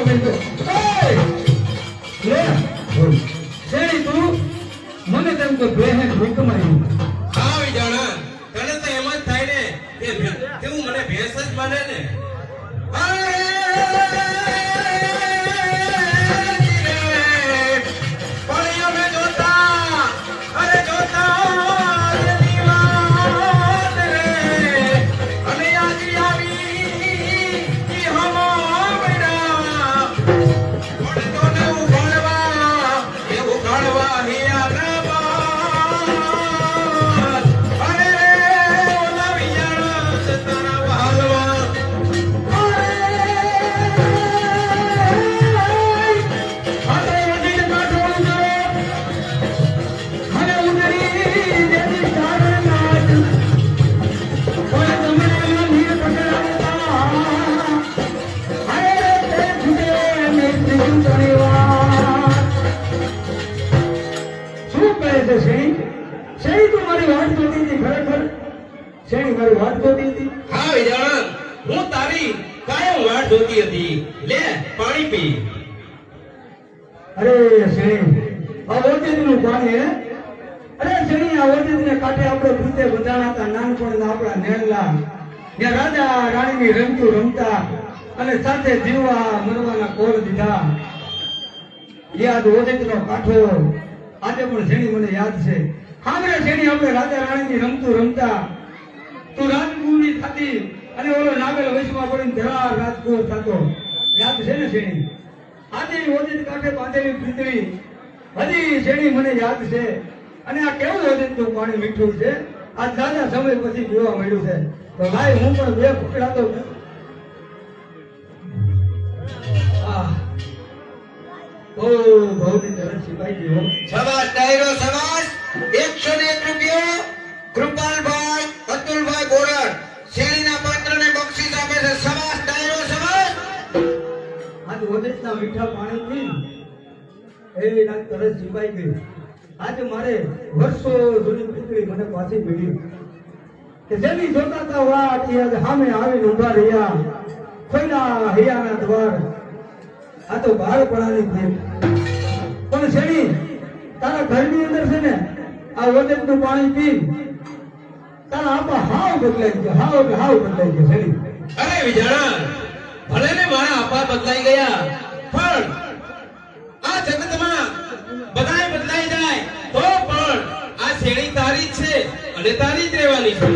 "એય! લે શેરી તું મને તેમ બે બેહે ભૂખ મારી આવી જાણા તને તો એમ જ થાય ને કે ભે- મને ભેસ જ માને ને મારી વાટ જોતી હતી? હા વિજાણ હું તારી કાયમ વાટ જોતી હતી. લે પાણી પી. અરે શેણી આ ઓચિતનું પાણી હે? અરે શેણી આ ઓચિતને કાંઠે આપણે ભૂતે બંધાણા હતા નાનપણના આપણા નેણલા ત્યાં રાજા રાણીની રમતું રમતા અને સાથે જીવવા મરવાના કોર દીધા. યાદ ઓચિતનો કાંઠો આજે પણ શ્રેણી મને યાદ છે? હામરે શ્રેણી આપણે રાજા રાણીની રમતું રમતા રાજકુમારી થતી અને ઓલો નાગલ વૈશમાં પડીને ધરાર રાજકુમાર થતો. યાદ છે ને શેણી આજે ઓજિત કાંઠે બાંધેલી પૃથ્વી. હજી શેણી મને યાદ છે? અને આ કેવું ઓજિતનું પાણી મીઠું છે? આ દાદા સમય પછી જોવા મળ્યું છે. તો ભાઈ, હું પણ બે ફૂકડા તો. ઓ ભવની તરફ સિપાઈ ગયો સવાસ ડાયરો સવાસ એકસો ને એક રૂપિયો કૃપાલભાઈ આજ ઓજિતના મીઠા પાણીથી એ ના તરસ જીવાઈ ગઈ. આજે મારે વર્ષો જૂની પીતળી મને પાછી મળી. કે જેની જોતા તા વાટ એ આજે સામે આવીને ઊભા રહ્યા. ખોઈલા હૈયાના દ્વાર. આ તો પડાની ભેટ પણ શેણી તારા ઘરની અંદર છે ને, આ ઓજિતનું પાણી પી. તારા આપા હાવ બદલાઈ ગયો, હાવ હાવ બદલાઈ ગયો શેણી અરે વિજાણા ને બદલાઈ ગયા. પણ આ જગતમાં બધાય બદલાઈ જાય તો પણ આ શેરી તારી છે અને તારી જ રહેવાની છે.